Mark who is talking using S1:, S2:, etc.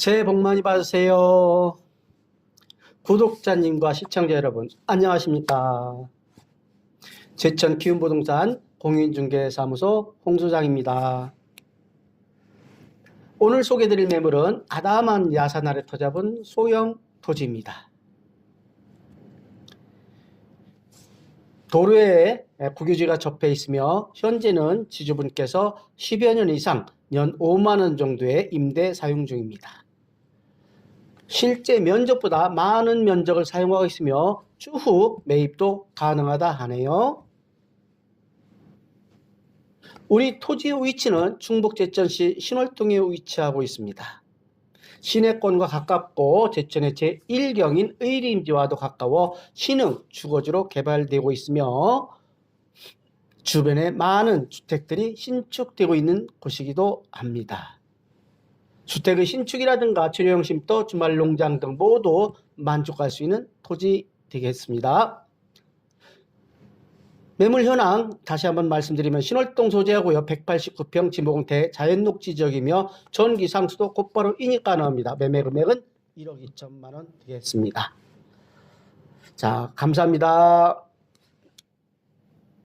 S1: 새해 복 많이 받으세요. 구독자님과 시청자 여러분, 안녕하십니까. 제천 기운부동산 공인중개사무소 홍소장입니다. 오늘 소개드릴 매물은 아담한 야산 아래 터잡은 소형 토지입니다. 도로에 국유지가 접해 있으며 현재는 지주분께서 10여 년 이상 연 5만 원 정도의 임대 사용 중입니다. 실제 면적보다 많은 면적을 사용하고 있으며 추후 매입도 가능하다 하네요. 우리 토지의 위치는 충북 제천시 신월동에 위치하고 있습니다. 시내권과 가깝고 제천의 제1경인 의림지와도 가까워 신흥 주거지로 개발되고 있으며 주변에 많은 주택들이 신축되고 있는 곳이기도 합니다. 주택의 신축이라든가 주거용 쉼터, 주말 농장 등 모두 만족할 수 있는 토지 되겠습니다. 매물 현황 다시 한번 말씀드리면 신월동 소재하고요. 189평 지목대 자연녹지 지역이며 전기 상수도 곧바로 인입 가능합니다. 매매 금액은 1억 2천만 원 되겠습니다. 자, 감사합니다.